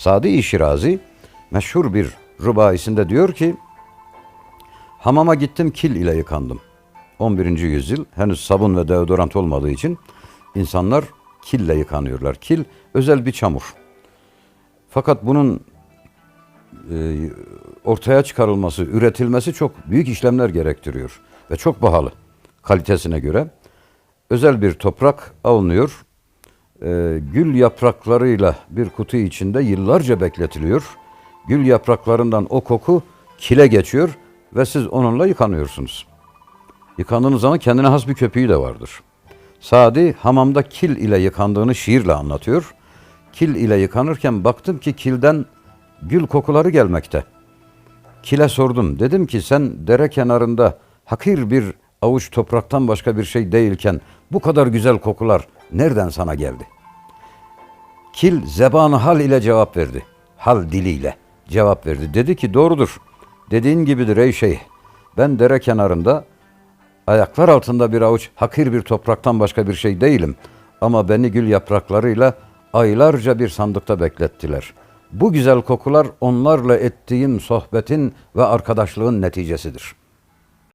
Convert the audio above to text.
Sadi Şirazi meşhur bir rubaisinde diyor ki Hamama gittim kil ile yıkandım. 11. yüzyıl henüz sabun ve deodorant olmadığı için insanlar kille yıkanıyorlar. Kil özel bir çamur. Fakat bunun e, ortaya çıkarılması, üretilmesi çok büyük işlemler gerektiriyor ve çok pahalı kalitesine göre. Özel bir toprak alınıyor, e, gül yapraklarıyla bir kutu içinde yıllarca bekletiliyor. Gül yapraklarından o koku kile geçiyor ve siz onunla yıkanıyorsunuz. Yıkandığınız zaman kendine has bir köpüğü de vardır. Sadi hamamda kil ile yıkandığını şiirle anlatıyor. Kil ile yıkanırken baktım ki kilden gül kokuları gelmekte. Kile sordum. Dedim ki sen dere kenarında hakir bir avuç topraktan başka bir şey değilken bu kadar güzel kokular nereden sana geldi? Kil zebanı hal ile cevap verdi. Hal diliyle cevap verdi. Dedi ki doğrudur. Dediğin gibidir ey şeyh. Ben dere kenarında ayaklar altında bir avuç hakir bir topraktan başka bir şey değilim. Ama beni gül yapraklarıyla aylarca bir sandıkta beklettiler. Bu güzel kokular onlarla ettiğim sohbetin ve arkadaşlığın neticesidir.''